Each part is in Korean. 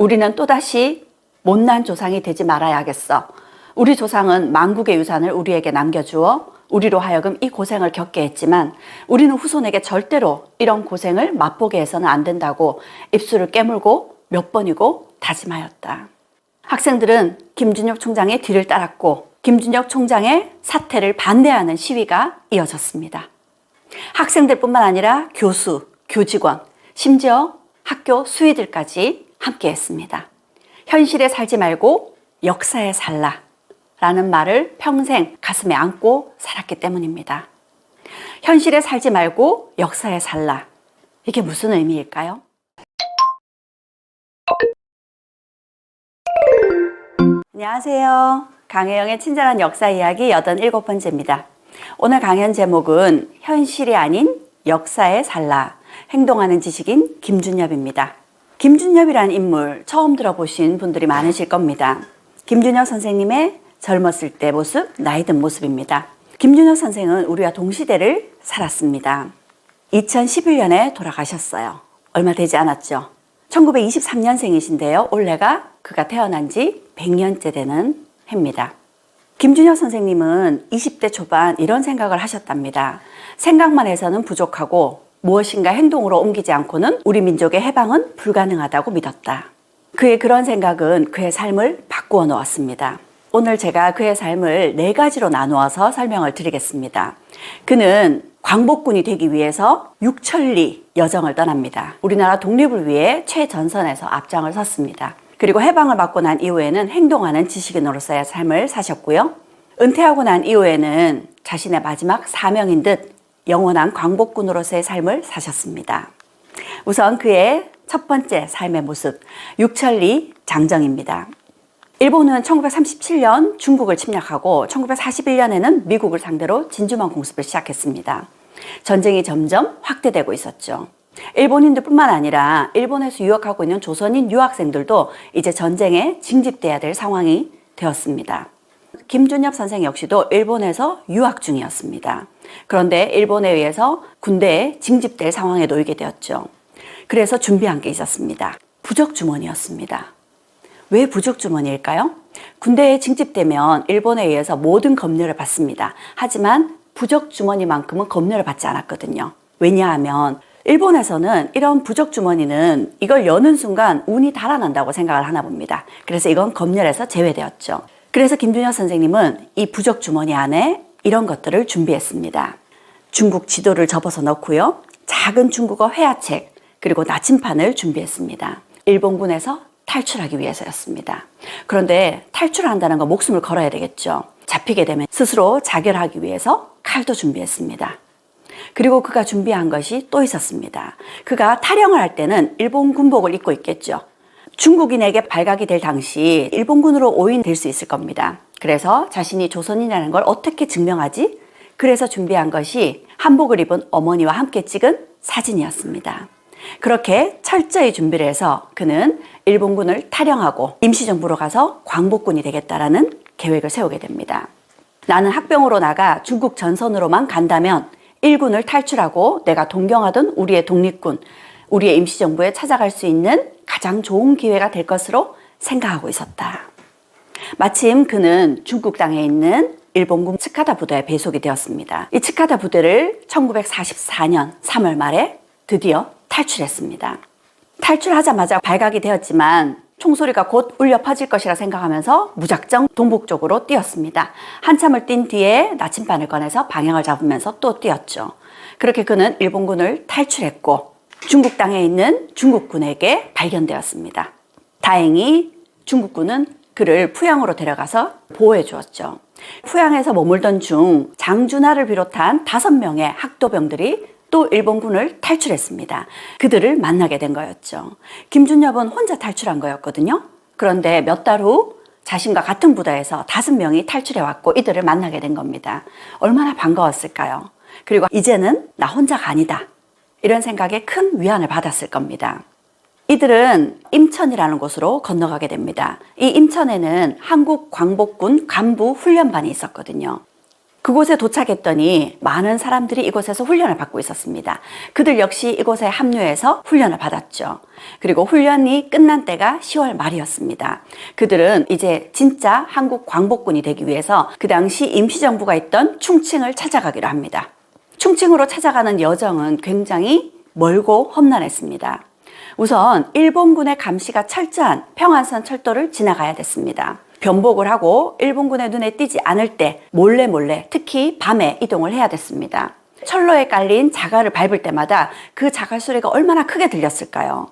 우리는 또다시 못난 조상이 되지 말아야겠어. 우리 조상은 만국의 유산을 우리에게 남겨주어 우리로 하여금 이 고생을 겪게 했지만 우리는 후손에게 절대로 이런 고생을 맛보게 해서는 안 된다고 입술을 깨물고 몇 번이고 다짐하였다. 학생들은 김준혁 총장의 뒤를 따랐고 김준혁 총장의 사태를 반대하는 시위가 이어졌습니다. 학생들뿐만 아니라 교수, 교직원, 심지어 학교 수의들까지 함께 했습니다. 현실에 살지 말고 역사에 살라 라는 말을 평생 가슴에 안고 살았기 때문입니다. 현실에 살지 말고 역사에 살라. 이게 무슨 의미일까요? 안녕하세요. 강혜영의 친절한 역사 이야기 87번째입니다. 오늘 강연 제목은 현실이 아닌 역사에 살라. 행동하는 지식인 김준엽입니다. 김준엽이라는 인물 처음 들어보신 분들이 많으실 겁니다. 김준엽 선생님의 젊었을 때 모습, 나이 든 모습입니다. 김준엽 선생은 우리와 동시대를 살았습니다. 2011년에 돌아가셨어요. 얼마 되지 않았죠. 1923년생이신데요. 올해가 그가 태어난 지 100년째 되는 해입니다. 김준혁 선생님은 20대 초반 이런 생각을 하셨답니다. 생각만 해서는 부족하고 무엇인가 행동으로 옮기지 않고는 우리 민족의 해방은 불가능하다고 믿었다. 그의 그런 생각은 그의 삶을 바꾸어 놓았습니다. 오늘 제가 그의 삶을 네 가지로 나누어서 설명을 드리겠습니다. 그는 광복군이 되기 위해서 육천리 여정을 떠납니다. 우리나라 독립을 위해 최전선에서 앞장을 섰습니다. 그리고 해방을 받고 난 이후에는 행동하는 지식인으로서의 삶을 사셨고요. 은퇴하고 난 이후에는 자신의 마지막 사명인 듯 영원한 광복군으로서의 삶을 사셨습니다. 우선 그의 첫 번째 삶의 모습, 육천리 장정입니다. 일본은 1937년 중국을 침략하고 1941년에는 미국을 상대로 진주만 공습을 시작했습니다. 전쟁이 점점 확대되고 있었죠. 일본인들뿐만 아니라 일본에서 유학하고 있는 조선인 유학생들도 이제 전쟁에 징집돼야 될 상황이 되었습니다. 김준엽 선생 역시도 일본에서 유학 중이었습니다. 그런데 일본에 의해서 군대에 징집될 상황에 놓이게 되었죠. 그래서 준비한 게 있었습니다. 부적 주머니였습니다. 왜 부적 주머니일까요? 군대에 징집되면 일본에 의해서 모든 검열을 받습니다. 하지만 부적 주머니만큼은 검열을 받지 않았거든요. 왜냐하면 일본에서는 이런 부적 주머니는 이걸 여는 순간 운이 달아난다고 생각을 하나 봅니다. 그래서 이건 검열에서 제외되었죠. 그래서 김준혁 선생님은 이 부적 주머니 안에 이런 것들을 준비했습니다. 중국 지도를 접어서 넣고요. 작은 중국어 회화책 그리고 나침판을 준비했습니다. 일본군에서 탈출하기 위해서였습니다. 그런데 탈출한다는 건 목숨을 걸어야 되겠죠. 잡히게 되면 스스로 자결하기 위해서 칼도 준비했습니다. 그리고 그가 준비한 것이 또 있었습니다. 그가 탈영을 할 때는 일본 군복을 입고 있겠죠. 중국인에게 발각이 될 당시 일본군으로 오인될 수 있을 겁니다. 그래서 자신이 조선인이라는 걸 어떻게 증명하지? 그래서 준비한 것이 한복을 입은 어머니와 함께 찍은 사진이었습니다. 그렇게 철저히 준비를 해서 그는 일본군을 탈영하고 임시정부로 가서 광복군이 되겠다라는 계획을 세우게 됩니다. 나는 학병으로 나가 중국 전선으로만 간다면 일군을 탈출하고 내가 동경하던 우리의 독립군, 우리의 임시정부에 찾아갈 수 있는 가장 좋은 기회가 될 것으로 생각하고 있었다. 마침 그는 중국 땅에 있는 일본군 츠카다 부대에 배속이 되었습니다. 이 츠카다 부대를 1944년 3월 말에 드디어 탈출했습니다. 탈출하자마자 발각이 되었지만 총소리가 곧 울려 퍼질 것이라 생각하면서 무작정 동북 쪽으로 뛰었습니다. 한참을 뛴 뒤에 나침반을 꺼내서 방향을 잡으면서 또 뛰었죠. 그렇게 그는 일본군을 탈출했고 중국 땅에 있는 중국군에게 발견되었습니다. 다행히 중국군은 그를 푸양으로 데려가서 보호해 주었죠. 푸양에서 머물던 중 장준하를 비롯한 다섯 명의 학도병들이 또 일본군을 탈출했습니다. 그들을 만나게 된 거였죠. 김준엽은 혼자 탈출한 거였거든요. 그런데 몇 달 후 자신과 같은 부대에서 다섯 명이 탈출해 왔고 이들을 만나게 된 겁니다. 얼마나 반가웠을까요? 그리고 이제는 나 혼자가 아니다. 이런 생각에 큰 위안을 받았을 겁니다. 이들은 임천이라는 곳으로 건너가게 됩니다. 이 임천에는 한국 광복군 간부 훈련반이 있었거든요. 그곳에 도착했더니 많은 사람들이 이곳에서 훈련을 받고 있었습니다. 그들 역시 이곳에 합류해서 훈련을 받았죠. 그리고 훈련이 끝난 때가 10월 말이었습니다. 그들은 이제 진짜 한국 광복군이 되기 위해서 그 당시 임시정부가 있던 충칭을 찾아가기로 합니다. 충칭으로 찾아가는 여정은 굉장히 멀고 험난했습니다. 우선 일본군의 감시가 철저한 평안선 철도를 지나가야 됐습니다. 변복을 하고 일본군의 눈에 띄지 않을 때 몰래 몰래 특히 밤에 이동을 해야 됐습니다. 철로에 깔린 자갈을 밟을 때마다 그 자갈 소리가 얼마나 크게 들렸을까요?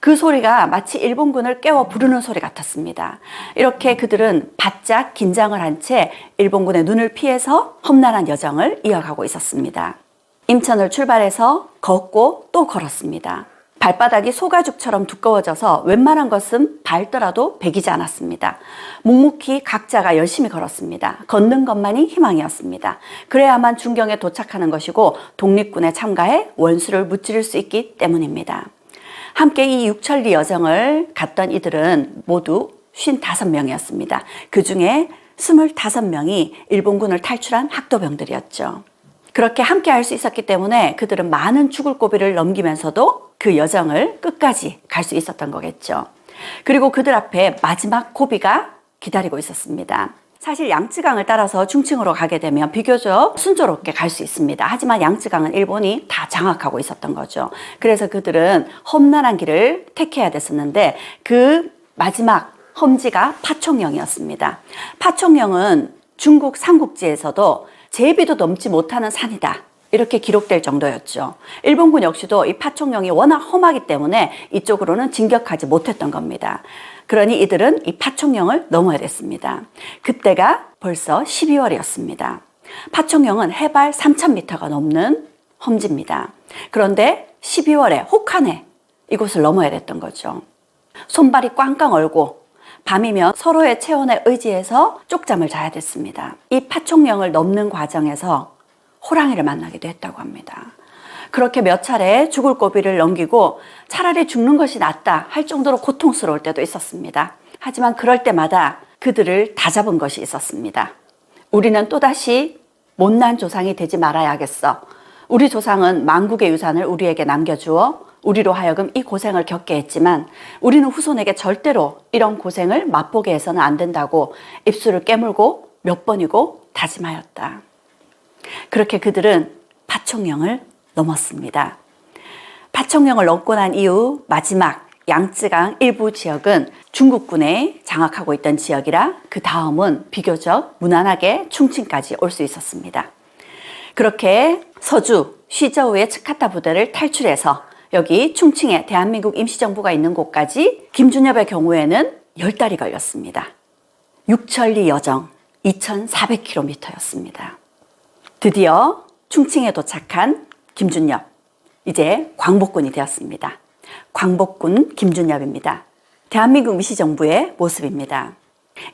그 소리가 마치 일본군을 깨워 부르는 소리 같았습니다. 이렇게 그들은 바짝 긴장을 한 채 일본군의 눈을 피해서 험난한 여정을 이어가고 있었습니다. 임천을 출발해서 걷고 또 걸었습니다. 발바닥이 소가죽처럼 두꺼워져서 웬만한 것은 밟더라도 배기지 않았습니다. 묵묵히 각자가 열심히 걸었습니다. 걷는 것만이 희망이었습니다. 그래야만 중경에 도착하는 것이고 독립군에 참가해 원수를 무찌를 수 있기 때문입니다. 함께 이 육천리 여정을 갔던 이들은 모두 55명이었습니다. 그 중에 25명이 일본군을 탈출한 학도병들이었죠. 그렇게 함께 할 수 있었기 때문에 그들은 많은 죽을 고비를 넘기면서도 그 여정을 끝까지 갈 수 있었던 거겠죠. 그리고 그들 앞에 마지막 고비가 기다리고 있었습니다. 사실 양쯔강을 따라서 중층으로 가게 되면 비교적 순조롭게 갈 수 있습니다. 하지만 양쯔강은 일본이 다 장악하고 있었던 거죠. 그래서 그들은 험난한 길을 택해야 됐었는데 그 마지막 험지가 파총령이었습니다. 파총령은 중국 삼국지에서도 제비도 넘지 못하는 산이다. 이렇게 기록될 정도였죠. 일본군 역시도 이 파총령이 워낙 험하기 때문에 이쪽으로는 진격하지 못했던 겁니다. 그러니 이들은 이 파총령을 넘어야 됐습니다. 그때가 벌써 12월이었습니다. 파총령은 해발 3,000m가 넘는 험지입니다. 그런데 12월에 혹한에 이곳을 넘어야 됐던 거죠. 손발이 꽝꽝 얼고 밤이면 서로의 체온에 의지해서 쪽잠을 자야 됐습니다. 이 파총령을 넘는 과정에서 호랑이를 만나기도 했다고 합니다. 그렇게 몇 차례 죽을 고비를 넘기고 차라리 죽는 것이 낫다 할 정도로 고통스러울 때도 있었습니다. 하지만 그럴 때마다 그들을 다 잡은 것이 있었습니다. 우리는 또다시 못난 조상이 되지 말아야겠어. 우리 조상은 만국의 유산을 우리에게 남겨주어 우리로 하여금 이 고생을 겪게 했지만 우리는 후손에게 절대로 이런 고생을 맛보게 해서는 안 된다고 입술을 깨물고 몇 번이고 다짐하였다. 그렇게 그들은 파총령을 넘었습니다. 파총령을 넘고 난 이후 마지막 양쯔강 일부 지역은 중국군에 장악하고 있던 지역이라 그 다음은 비교적 무난하게 충칭까지 올 수 있었습니다. 그렇게 서주 시저우의 츠카타 부대를 탈출해서 여기 충칭에 대한민국 임시정부가 있는 곳까지 김준엽의 경우에는 10달이 걸렸습니다. 육천리 여정 2,400km였습니다. 드디어 충칭에 도착한 김준엽. 이제 광복군이 되었습니다. 광복군 김준엽입니다. 대한민국 임시정부의 모습입니다.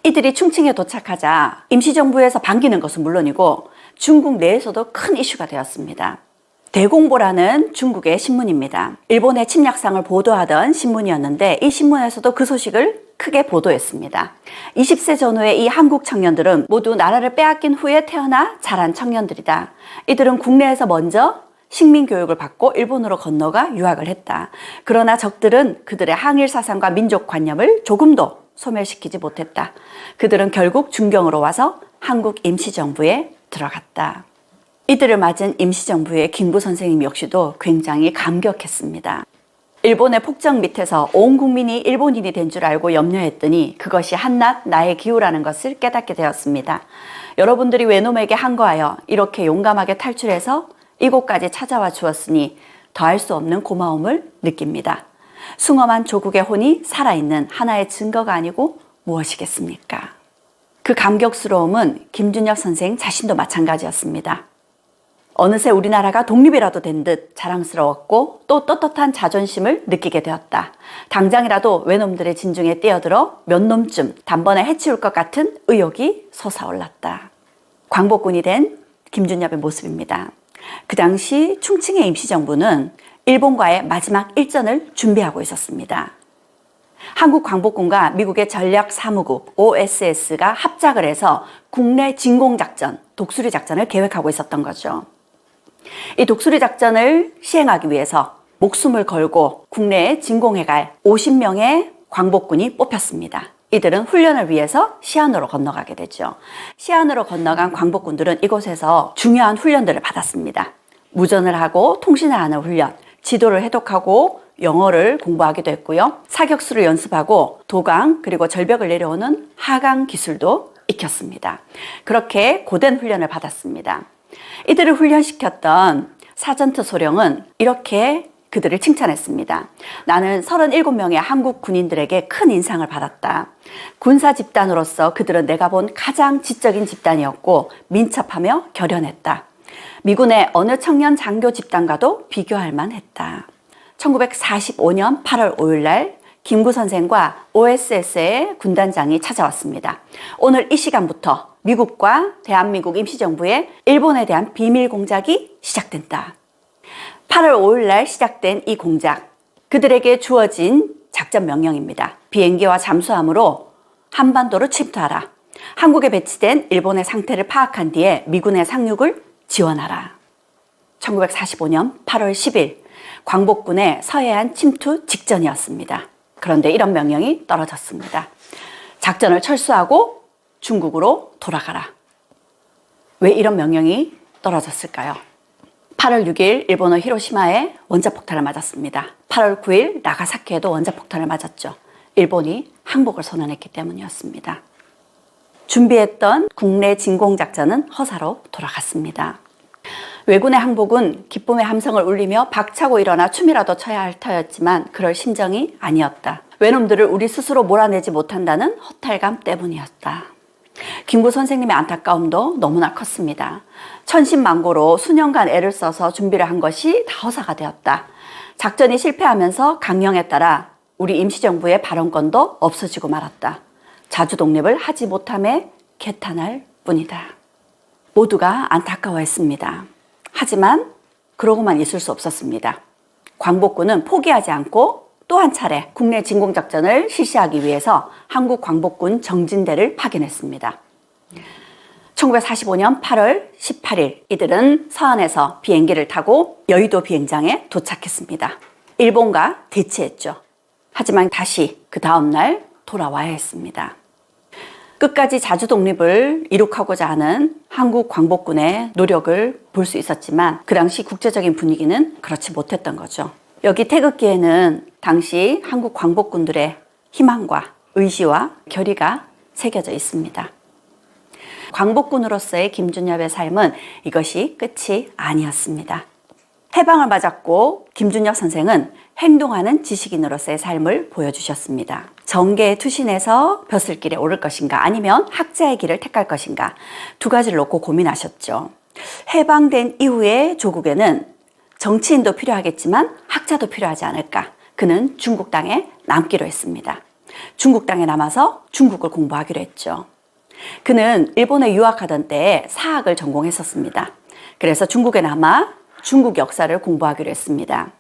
이들이 충칭에 도착하자 임시정부에서 반기는 것은 물론이고 중국 내에서도 큰 이슈가 되었습니다. 대공보라는 중국의 신문입니다. 일본의 침략상을 보도하던 신문이었는데 이 신문에서도 그 소식을 크게 보도했습니다. 20세 전후의 이 한국 청년들은 모두 나라를 빼앗긴 후에 태어나 자란 청년들이다. 이들은 국내에서 먼저 식민 교육을 받고 일본으로 건너가 유학을 했다. 그러나 적들은 그들의 항일 사상과 민족 관념을 조금도 소멸시키지 못했다. 그들은 결국 중경으로 와서 한국 임시정부에 들어갔다. 이들을 맞은 임시정부의 김구 선생님 역시도 굉장히 감격했습니다. 일본의 폭정 밑에서 온 국민이 일본인이 된 줄 알고 염려했더니 그것이 한낱 나의 기후라는 것을 깨닫게 되었습니다. 여러분들이 외놈에게 항거하여 이렇게 용감하게 탈출해서 이곳까지 찾아와 주었으니 더할 수 없는 고마움을 느낍니다. 숭엄한 조국의 혼이 살아있는 하나의 증거가 아니고 무엇이겠습니까? 그 감격스러움은 김준엽 선생 자신도 마찬가지였습니다. 어느새 우리나라가 독립이라도 된 듯 자랑스러웠고 또 떳떳한 자존심을 느끼게 되었다. 당장이라도 외놈들의 진중에 뛰어들어 몇 놈쯤 단번에 해치울 것 같은 의욕이 솟아올랐다. 광복군이 된 김준엽의 모습입니다. 그 당시 충칭의 임시정부는 일본과의 마지막 일전을 준비하고 있었습니다. 한국 광복군과 미국의 전략 사무국 OSS가 합작을 해서 국내 진공 작전, 독수리 작전을 계획하고 있었던 거죠. 이 독수리 작전을 시행하기 위해서 목숨을 걸고 국내에 진공해 갈 50명의 광복군이 뽑혔습니다. 이들은 훈련을 위해서 시안으로 건너가게 되죠. 시안으로 건너간 광복군들은 이곳에서 중요한 훈련들을 받았습니다. 무전을 하고 통신을 하는 훈련, 지도를 해독하고 영어를 공부하기도 했고요. 사격수를 연습하고 도강 그리고 절벽을 내려오는 하강 기술도 익혔습니다. 그렇게 고된 훈련을 받았습니다. 이들을 훈련시켰던 사전트 소령은 이렇게 그들을 칭찬했습니다. 나는 37명의 한국 군인들에게 큰 인상을 받았다. 군사 집단으로서 그들은 내가 본 가장 지적인 집단이었고 민첩하며 결연했다. 미군의 어느 청년 장교 집단과도 비교할 만했다. 1945년 8월 5일 날 김구 선생과 OSS의 군단장이 찾아왔습니다. 오늘 이 시간부터 미국과 대한민국 임시정부의 일본에 대한 비밀 공작이 시작된다. 8월 5일 날 시작된 이 공작, 그들에게 주어진 작전 명령입니다. 비행기와 잠수함으로 한반도를 침투하라. 한국에 배치된 일본의 상태를 파악한 뒤에 미군의 상륙을 지원하라. 1945년 8월 10일 광복군의 서해안 침투 직전이었습니다. 그런데 이런 명령이 떨어졌습니다. 작전을 철수하고 중국으로 돌아가라. 왜 이런 명령이 떨어졌을까요? 8월 6일 일본은 히로시마에 원자폭탄을 맞았습니다. 8월 9일 나가사키에도 원자폭탄을 맞았죠. 일본이 항복을 선언했기 때문이었습니다. 준비했던 국내 진공작전은 허사로 돌아갔습니다. 왜군의 항복은 기쁨의 함성을 울리며 박차고 일어나 춤이라도 춰야 할 터였지만 그럴 심정이 아니었다. 외놈들을 우리 스스로 몰아내지 못한다는 허탈감 때문이었다. 김구 선생님의 안타까움도 너무나 컸습니다. 천신만고로 수년간 애를 써서 준비를 한 것이 다 허사가 되었다. 작전이 실패하면서 강령에 따라 우리 임시정부의 발언권도 없어지고 말았다. 자주 독립을 하지 못함에 개탄할 뿐이다. 모두가 안타까워했습니다. 하지만 그러고만 있을 수 없었습니다. 광복군은 포기하지 않고 또 한 차례 국내 진공작전을 실시하기 위해서 한국 광복군 정진대를 파견했습니다. 1945년 8월 18일 이들은 서안에서 비행기를 타고 여의도 비행장에 도착했습니다. 일본과 대치했죠. 하지만 다시 그 다음날 돌아와야 했습니다. 끝까지 자주 독립을 이룩하고자 하는 한국 광복군의 노력을 볼 수 있었지만 그 당시 국제적인 분위기는 그렇지 못했던 거죠. 여기 태극기에는 당시 한국 광복군들의 희망과 의지와 결의가 새겨져 있습니다. 광복군으로서의 김준엽의 삶은 이것이 끝이 아니었습니다. 해방을 맞았고 김준엽 선생은 행동하는 지식인으로서의 삶을 보여주셨습니다. 정계에 투신해서 벼슬길에 오를 것인가 아니면 학자의 길을 택할 것인가 두 가지를 놓고 고민하셨죠. 해방된 이후에 조국에는 정치인도 필요하겠지만 학자도 필요하지 않을까. 그는 중국 땅에 남기로 했습니다. 중국 땅에 남아서 중국을 공부하기로 했죠. 그는 일본에 유학하던 때에 사학을 전공했었습니다. 그래서 중국에 남아 중국 역사를 공부하기로 했습니다.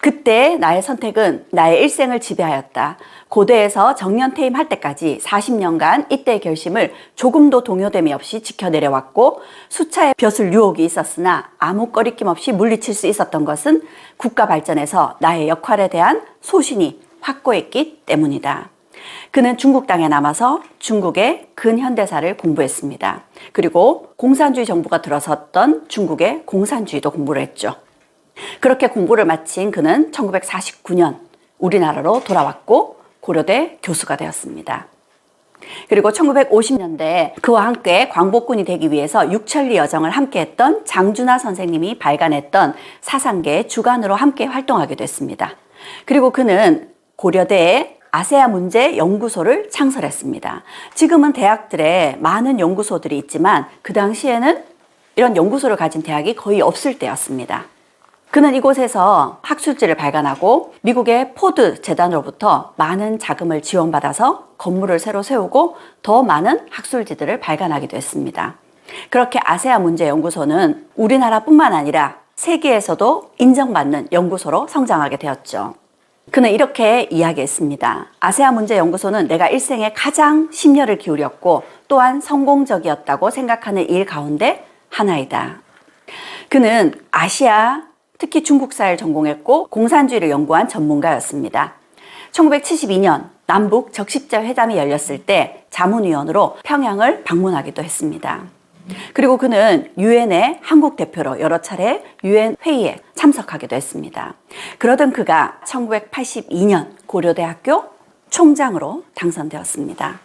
그때 나의 선택은 나의 일생을 지배하였다. 고대에서 정년 퇴임할 때까지 40년간 이때의 결심을 조금도 동요됨이 없이 지켜내려왔고 수차의 벼슬 유혹이 있었으나 아무 꺼리낌 없이 물리칠 수 있었던 것은 국가 발전에서 나의 역할에 대한 소신이 확고했기 때문이다. 그는 중국 땅에 남아서 중국의 근현대사를 공부했습니다. 그리고 공산주의 정부가 들어섰던 중국의 공산주의도 공부를 했죠. 그렇게 공부를 마친 그는 1949년 우리나라로 돌아왔고 고려대 교수가 되었습니다. 그리고 1950년대 그와 함께 광복군이 되기 위해서 육천리 여정을 함께 했던 장준하 선생님이 발간했던 사상계의 주관으로 함께 활동하게 됐습니다. 그리고 그는 고려대의 아세아 문제 연구소를 창설했습니다. 지금은 대학들에 많은 연구소들이 있지만 그 당시에는 이런 연구소를 가진 대학이 거의 없을 때였습니다. 그는 이곳에서 학술지를 발간하고 미국의 포드 재단으로부터 많은 자금을 지원받아서 건물을 새로 세우고 더 많은 학술지들을 발간하기도 했습니다. 그렇게 아세아 문제 연구소는 우리나라뿐만 아니라 세계에서도 인정받는 연구소로 성장하게 되었죠. 그는 이렇게 이야기했습니다. 아세아 문제 연구소는 내가 일생에 가장 심려를 기울였고 또한 성공적이었다고 생각하는 일 가운데 하나이다. 그는 아시아, 특히 중국사를 전공했고 공산주의를 연구한 전문가였습니다. 1972년 남북 적십자 회담이 열렸을 때 자문위원으로 평양을 방문하기도 했습니다. 그리고 그는 유엔의 한국 대표로 여러 차례 유엔 회의에 참석하기도 했습니다. 그러던 그가 1982년 고려대학교 총장으로 당선되었습니다.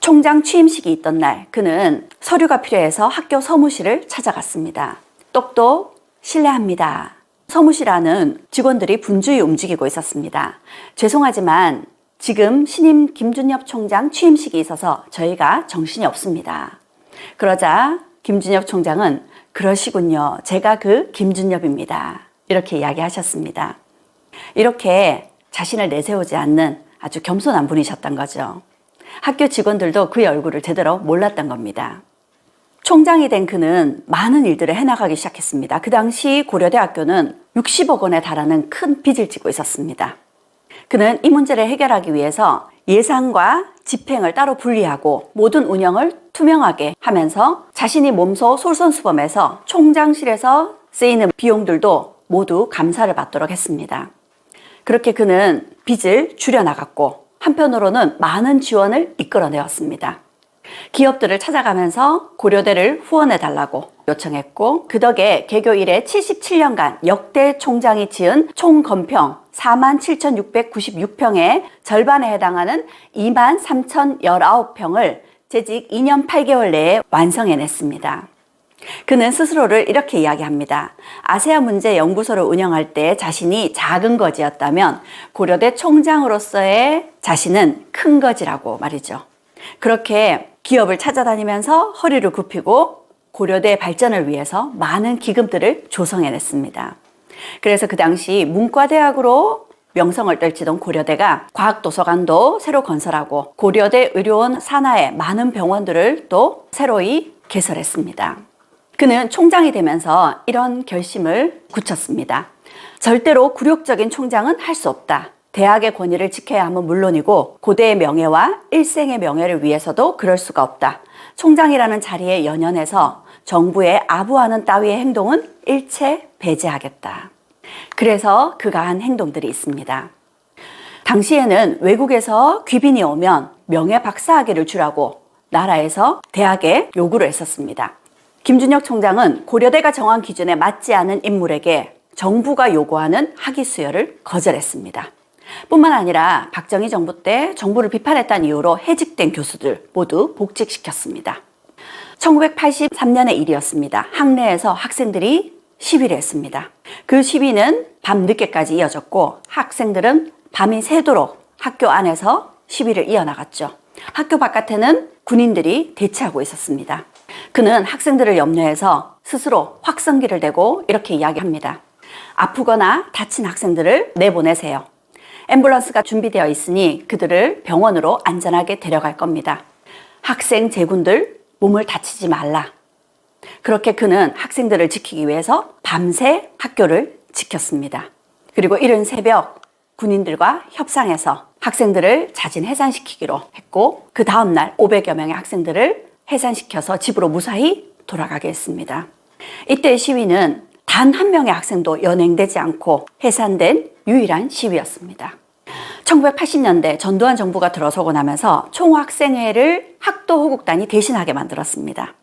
총장 취임식이 있던 날 그는 서류가 필요해서 학교 서무실을 찾아갔습니다. 똑똑 실례합니다. 서무실 안은 직원들이 분주히 움직이고 있었습니다. 죄송하지만 지금 신임 김준엽 총장 취임식이 있어서 저희가 정신이 없습니다. 그러자 김준엽 총장은 그러시군요. 제가 그 김준엽입니다. 이렇게 이야기하셨습니다. 이렇게 자신을 내세우지 않는 아주 겸손한 분이셨던 거죠. 학교 직원들도 그의 얼굴을 제대로 몰랐던 겁니다. 총장이 된 그는 많은 일들을 해나가기 시작했습니다. 그 당시 고려대학교는 60억 원에 달하는 큰 빚을 지고 있었습니다. 그는 이 문제를 해결하기 위해서 예산과 집행을 따로 분리하고 모든 운영을 투명하게 하면서 자신이 몸소 솔선수범해서 총장실에서 쓰이는 비용들도 모두 감사를 받도록 했습니다. 그렇게 그는 빚을 줄여나갔고 한편으로는 많은 지원을 이끌어내었습니다. 기업들을 찾아가면서 고려대를 후원해 달라고 요청했고 그 덕에 개교 이래 77년간 역대 총장이 지은 총 건평 47,696평의 절반에 해당하는 23,019평을 재직 2년 8개월 내에 완성해냈습니다. 그는 스스로를 이렇게 이야기합니다. 아세아 문제 연구소를 운영할 때 자신이 작은 거지였다면 고려대 총장으로서의 자신은 큰 거지라고 말이죠. 그렇게 기업을 찾아다니면서 허리를 굽히고 고려대 발전을 위해서 많은 기금들을 조성해냈습니다. 그래서 그 당시 문과대학으로 명성을 떨치던 고려대가 과학도서관도 새로 건설하고 고려대 의료원 산하에 많은 병원들을 또 새로이 개설했습니다. 그는 총장이 되면서 이런 결심을 굳혔습니다. 절대로 굴욕적인 총장은 할 수 없다. 대학의 권위를 지켜야 함은 물론이고 고대의 명예와 일생의 명예를 위해서도 그럴 수가 없다. 총장이라는 자리에 연연해서 정부에 아부하는 따위의 행동은 일체 배제하겠다. 그래서 그가 한 행동들이 있습니다. 당시에는 외국에서 귀빈이 오면 명예 박사학위를 주라고 나라에서 대학에 요구를 했었습니다. 김준혁 총장은 고려대가 정한 기준에 맞지 않은 인물에게 정부가 요구하는 학위 수여를 거절했습니다. 뿐만 아니라 박정희 정부 때 정부를 비판했다는 이유로 해직된 교수들 모두 복직시켰습니다. 1983년의 일이었습니다. 학내에서 학생들이 시위를 했습니다. 그 시위는 밤 늦게까지 이어졌고 학생들은 밤이 새도록 학교 안에서 시위를 이어나갔죠. 학교 바깥에는 군인들이 대치하고 있었습니다. 그는 학생들을 염려해서 스스로 확성기를 대고 이렇게 이야기합니다. 아프거나 다친 학생들을 내보내세요. 앰뷸런스가 준비되어 있으니 그들을 병원으로 안전하게 데려갈 겁니다. 학생 제군들 몸을 다치지 말라. 그렇게 그는 학생들을 지키기 위해서 밤새 학교를 지켰습니다. 그리고 이른 새벽 군인들과 협상해서 학생들을 자진 해산시키기로 했고 그 다음날 500여 명의 학생들을 해산시켜서 집으로 무사히 돌아가게 했습니다. 이때 시위는 단 한 명의 학생도 연행되지 않고 해산된 유일한 시위였습니다. 1980년대 전두환 정부가 들어서고 나면서 총학생회를 학도 호국단이 대신하게 만들었습니다.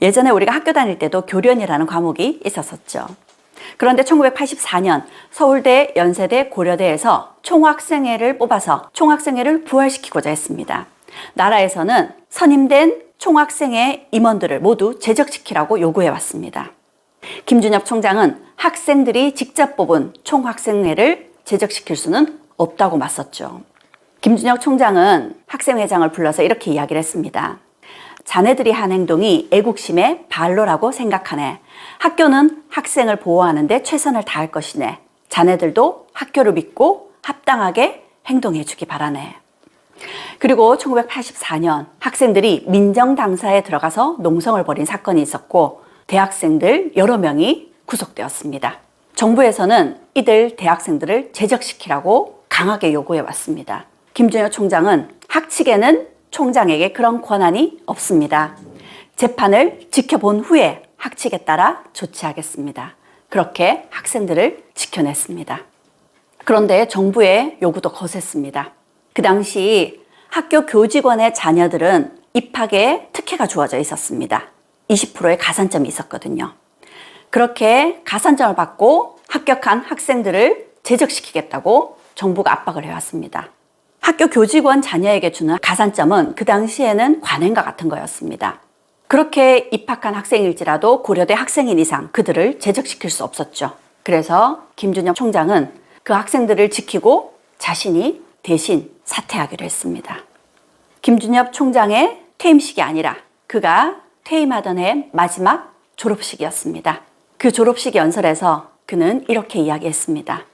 예전에 우리가 학교 다닐 때도 교련이라는 과목이 있었었죠. 그런데 1984년 서울대, 연세대, 고려대에서 총학생회를 뽑아서 총학생회를 부활시키고자 했습니다. 나라에서는 선임된 총학생회 임원들을 모두 제적시키라고 요구해 왔습니다. 김준엽 총장은 학생들이 직접 뽑은 총학생회를 제적시킬 수는 없다고 맞섰죠. 김준혁 총장은 학생회장을 불러서 이렇게 이야기를 했습니다. 자네들이 한 행동이 애국심의 발로라고 생각하네. 학교는 학생을 보호하는데 최선을 다할 것이네. 자네들도 학교를 믿고 합당하게 행동해 주기 바라네. 그리고 1984년 학생들이 민정당사에 들어가서 농성을 벌인 사건이 있었고 대학생들 여러 명이 구속되었습니다. 정부에서는 이들 대학생들을 제적시키라고 강하게 요구해 왔습니다. 김준호 총장은 학칙에는 총장에게 그런 권한이 없습니다. 재판을 지켜본 후에 학칙에 따라 조치하겠습니다. 그렇게 학생들을 지켜냈습니다. 그런데 정부의 요구도 거셌습니다. 그 당시 학교 교직원의 자녀들은 입학에 특혜가 주어져 있었습니다. 20%의 가산점이 있었거든요. 그렇게 가산점을 받고 합격한 학생들을 제적시키겠다고 정부가 압박을 해왔습니다. 학교 교직원 자녀에게 주는 가산점은 그 당시에는 관행과 같은 거였습니다. 그렇게 입학한 학생일지라도 고려대 학생인 이상 그들을 제적시킬 수 없었죠. 그래서 김준엽 총장은 그 학생들을 지키고 자신이 대신 사퇴하기로 했습니다. 김준엽 총장의 퇴임식이 아니라 그가 퇴임하던 해 마지막 졸업식이었습니다. 그 졸업식 연설에서 그는 이렇게 이야기했습니다.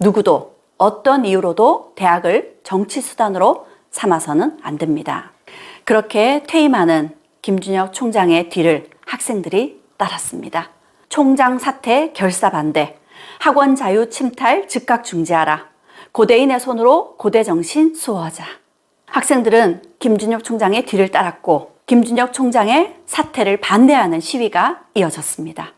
누구도 어떤 이유로도 대학을 정치 수단으로 삼아서는 안 됩니다. 그렇게 퇴임하는 김준혁 총장의 뒤를 학생들이 따랐습니다. 총장 사퇴 결사 반대, 학원 자유 침탈 즉각 중지하라, 고대인의 손으로 고대 정신 수호하자. 학생들은 김준혁 총장의 뒤를 따랐고 김준혁 총장의 사퇴를 반대하는 시위가 이어졌습니다.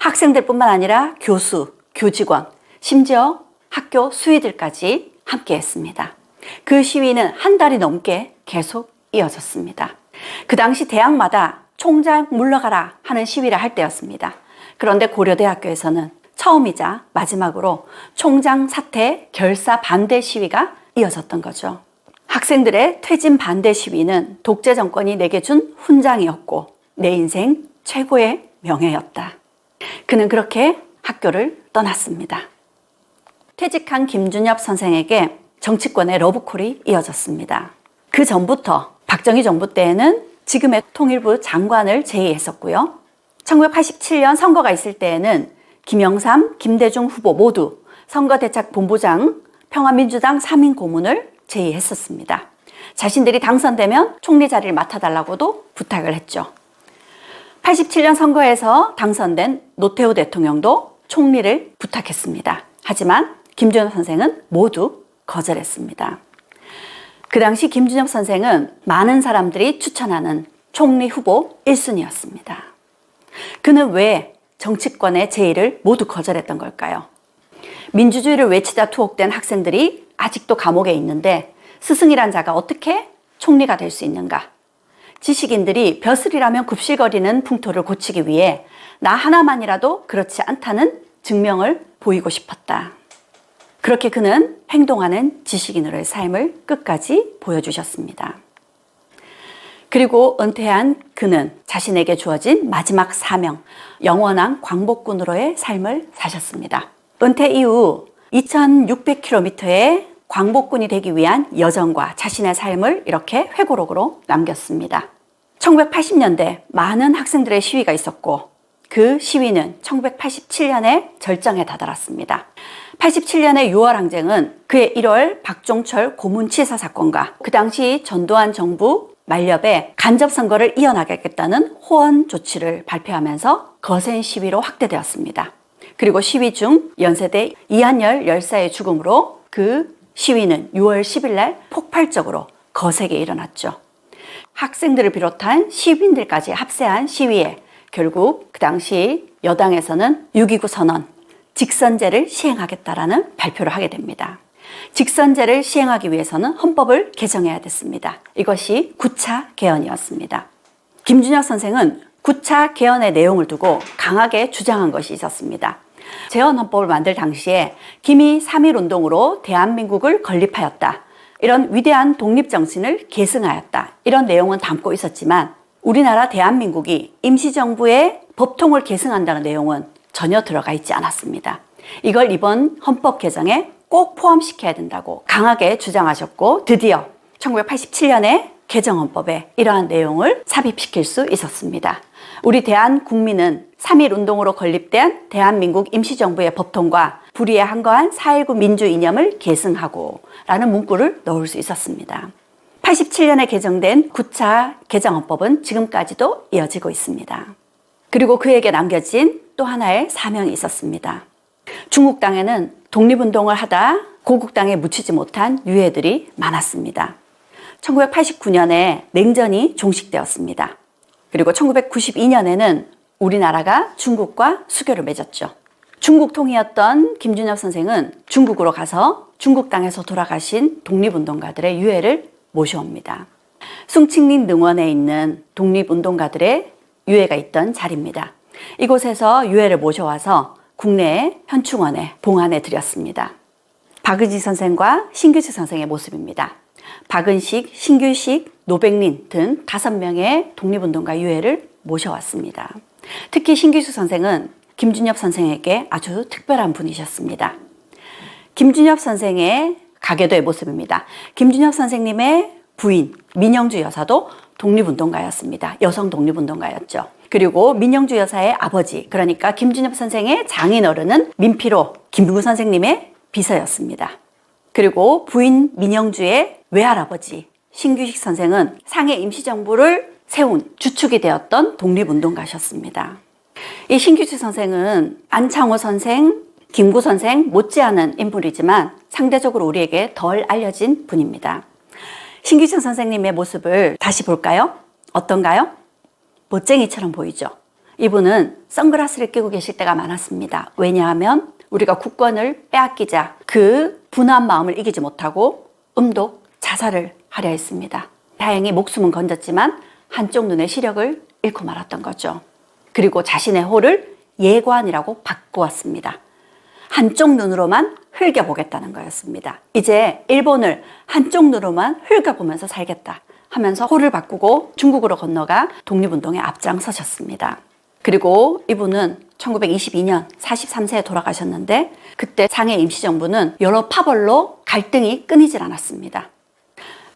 학생들뿐만 아니라 교수, 교직원, 심지어 학교 수위들까지 함께 했습니다. 그 시위는 한 달이 넘게 계속 이어졌습니다. 그 당시 대학마다 총장 물러가라 하는 시위를 할 때였습니다. 그런데 고려대학교에서는 처음이자 마지막으로 총장 사퇴 결사 반대 시위가 이어졌던 거죠. 학생들의 퇴진 반대 시위는 독재 정권이 내게 준 훈장이었고 내 인생 최고의 명예였다. 그는 그렇게 학교를 떠났습니다. 퇴직한 김준엽 선생에게 정치권의 러브콜이 이어졌습니다. 그 전부터 박정희 정부 때에는 지금의 통일부 장관을 제의했었고요. 1987년 선거가 있을 때에는 김영삼, 김대중 후보 모두 선거대책본부장, 평화민주당 3인 고문을 제의했었습니다. 자신들이 당선되면 총리 자리를 맡아달라고도 부탁을 했죠. 87년 선거에서 당선된 노태우 대통령도 총리를 부탁했습니다. 하지만 김준엽 선생은 모두 거절했습니다. 그 당시 김준엽 선생은 많은 사람들이 추천하는 총리 후보 1순위였습니다. 그는 왜 정치권의 제의를 모두 거절했던 걸까요? 민주주의를 외치다 투옥된 학생들이 아직도 감옥에 있는데 스승이란 자가 어떻게 총리가 될 수 있는가? 지식인들이 벼슬이라면 굽실거리는 풍토를 고치기 위해 나 하나만이라도 그렇지 않다는 증명을 보이고 싶었다. 그렇게 그는 행동하는 지식인으로의 삶을 끝까지 보여주셨습니다. 그리고 은퇴한 그는 자신에게 주어진 마지막 사명, 영원한 광복군으로의 삶을 사셨습니다. 은퇴 이후 2600km의 광복군이 되기 위한 여정과 자신의 삶을 이렇게 회고록으로 남겼습니다. 1980년대 많은 학생들의 시위가 있었고 그 시위는 1987년에 절정에 다다랐습니다. 87년의 6월 항쟁은 그의 1월 박종철 고문치사 사건과 그 당시 전두환 정부 만렵에 간접 선거를 이어나가겠다는 호언 조치를 발표하면서 거센 시위로 확대되었습니다. 그리고 시위 중 연세대 이한열 열사의 죽음으로 그 시위는 6월 10일 날 폭발적으로 거세게 일어났죠. 학생들을 비롯한 시민들까지 합세한 시위에 결국 그 당시 여당에서는 6.29 선언, 직선제를 시행하겠다라는 발표를 하게 됩니다. 직선제를 시행하기 위해서는 헌법을 개정해야 됐습니다. 이것이 9차 개헌이었습니다. 김준혁 선생은 9차 개헌의 내용을 두고 강하게 주장한 것이 있었습니다. 재헌헌법을 만들 당시에 김이 3.1 운동으로 대한민국을 건립하였다. 이런 위대한 독립정신을 계승하였다. 이런 내용은 담고 있었지만 우리나라 대한민국이 임시정부의 법통을 계승한다는 내용은 전혀 들어가 있지 않았습니다. 이걸 이번 헌법 개정에 꼭 포함시켜야 된다고 강하게 주장하셨고 드디어 1987년에 개정헌법에 이러한 내용을 삽입시킬 수 있었습니다. 우리 대한 국민은 3.1 운동으로 건립된 대한민국 임시정부의 법통과 불의에 한거한 4.19 민주 이념을 계승하고 라는 문구를 넣을 수 있었습니다. 87년에 개정된 9차 개정헌법은 지금까지도 이어지고 있습니다. 그리고 그에게 남겨진 또 하나의 사명이 있었습니다. 중국 땅에는 독립운동을 하다 고국 땅에 묻히지 못한 유해들이 많았습니다. 1989년에 냉전이 종식되었습니다. 그리고 1992년에는 우리나라가 중국과 수교를 맺었죠. 중국 통이었던 김준엽 선생은 중국으로 가서 중국 땅에서 돌아가신 독립운동가들의 유해를 모셔옵니다. 숭칭린 능원에 있는 독립운동가들의 유해가 있던 자리입니다. 이곳에서 유해를 모셔와서 국내의 현충원에 봉안해 드렸습니다. 박은지 선생과 신규식 선생의 모습입니다. 박은식, 신규식, 노백린 등 다섯 명의 독립운동가 유해를 모셔왔습니다. 특히 신규식 선생은 김준엽 선생에게 아주 특별한 분이셨습니다. 김준엽 선생의 가계도의 모습입니다. 김준엽 선생님의 부인 민영주 여사도 독립운동가였습니다. 여성 독립운동가였죠. 그리고 민영주 여사의 아버지, 그러니까 김준엽 선생의 장인어른은 민피로 김부 선생님의 비서였습니다. 그리고 부인 민영주의 외할아버지 신규식 선생은 상해 임시정부를 세운 주축이 되었던 독립운동가셨습니다. 이 신규식 선생은 안창호 선생, 김구 선생 못지않은 인물이지만 상대적으로 우리에게 덜 알려진 분입니다. 신규식 선생님의 모습을 다시 볼까요? 어떤가요? 멋쟁이처럼 보이죠? 이분은 선글라스를 끼고 계실 때가 많았습니다. 왜냐하면 우리가 국권을 빼앗기자 그 분한 마음을 이기지 못하고 음독, 자살을 하려 했습니다. 다행히 목숨은 건졌지만 한쪽 눈의 시력을 잃고 말았던 거죠. 그리고 자신의 호를 예관이라고 바꾸었습니다. 한쪽 눈으로만 흘겨보겠다는 거였습니다. 이제 일본을 한쪽 눈으로만 흘겨보면서 살겠다 하면서 호를 바꾸고 중국으로 건너가 독립운동에 앞장서셨습니다. 그리고 이분은 1922년 43세에 돌아가셨는데 그때 상해 임시정부는 여러 파벌로 갈등이 끊이질 않았습니다.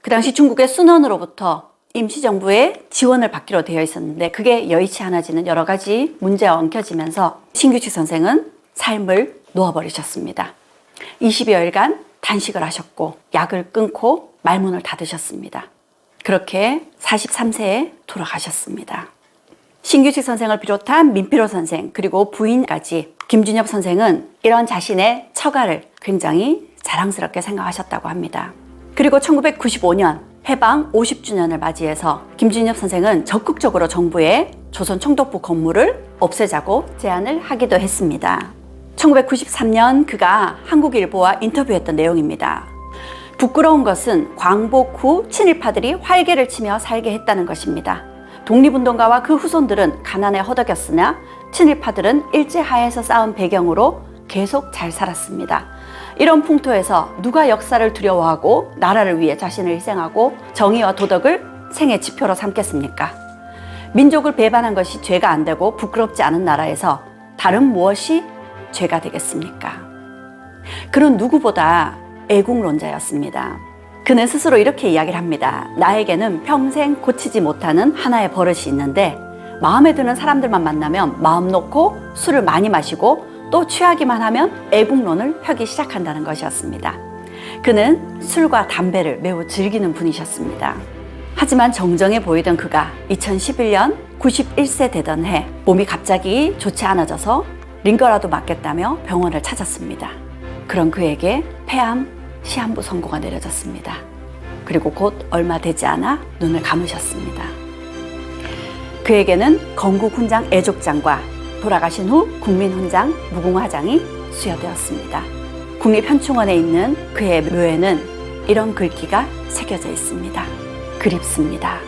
그 당시 중국의 순원으로부터 임시정부의 지원을 받기로 되어 있었는데 그게 여의치 않아지는 여러 가지 문제와 엉켜지면서 신규식 선생은 삶을 놓아버리셨습니다. 20여일간 단식을 하셨고 약을 끊고 말문을 닫으셨습니다. 그렇게 43세에 돌아가셨습니다. 신규식 선생을 비롯한 민필호 선생 그리고 부인까지 김준엽 선생은 이런 자신의 처가를 굉장히 자랑스럽게 생각하셨다고 합니다. 그리고 1995년 해방 50주년을 맞이해서 김준엽 선생은 적극적으로 정부의 조선 총독부 건물을 없애자고 제안을 하기도 했습니다. 1993년 그가 한국일보와 인터뷰했던 내용입니다. 부끄러운 것은 광복 후 친일파들이 활개를 치며 살게 했다는 것입니다. 독립운동가와 그 후손들은 가난에 허덕였으나 친일파들은 일제하에서 쌓은 배경으로 계속 잘 살았습니다. 이런 풍토에서 누가 역사를 두려워하고 나라를 위해 자신을 희생하고 정의와 도덕을 생애 지표로 삼겠습니까? 민족을 배반한 것이 죄가 안 되고 부끄럽지 않은 나라에서 다른 무엇이 죄가 되겠습니까? 그런 누구보다 애국론자였습니다. 그는 스스로 이렇게 이야기를 합니다. 나에게는 평생 고치지 못하는 하나의 버릇이 있는데 마음에 드는 사람들만 만나면 마음 놓고 술을 많이 마시고 또 취하기만 하면 애국론을 펴기 시작한다는 것이었습니다. 그는 술과 담배를 매우 즐기는 분이셨습니다. 하지만 정정해 보이던 그가 2011년 91세 되던 해 몸이 갑자기 좋지 않아져서 링거라도 맞겠다며 병원을 찾았습니다. 그런 그에게 폐암 시한부 선고가 내려졌습니다. 그리고 곧 얼마 되지 않아 눈을 감으셨습니다. 그에게는 건국 훈장 애족장과 돌아가신 후 국민훈장 무궁화장이 수여되었습니다. 국립현충원에 있는 그의 묘에는 이런 글귀가 새겨져 있습니다. 그립습니다.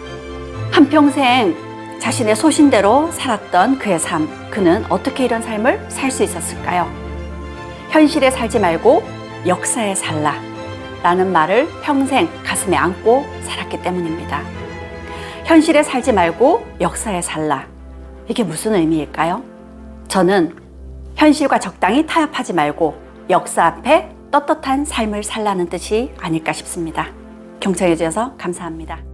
한평생 자신의 소신대로 살았던 그의 삶, 그는 어떻게 이런 삶을 살 수 있었을까요? 현실에 살지 말고 역사에 살라. 라는 말을 평생 가슴에 안고 살았기 때문입니다. 현실에 살지 말고 역사에 살라. 이게 무슨 의미일까요? 저는 현실과 적당히 타협하지 말고 역사 앞에 떳떳한 삶을 살라는 뜻이 아닐까 싶습니다. 경청해 주셔서 감사합니다.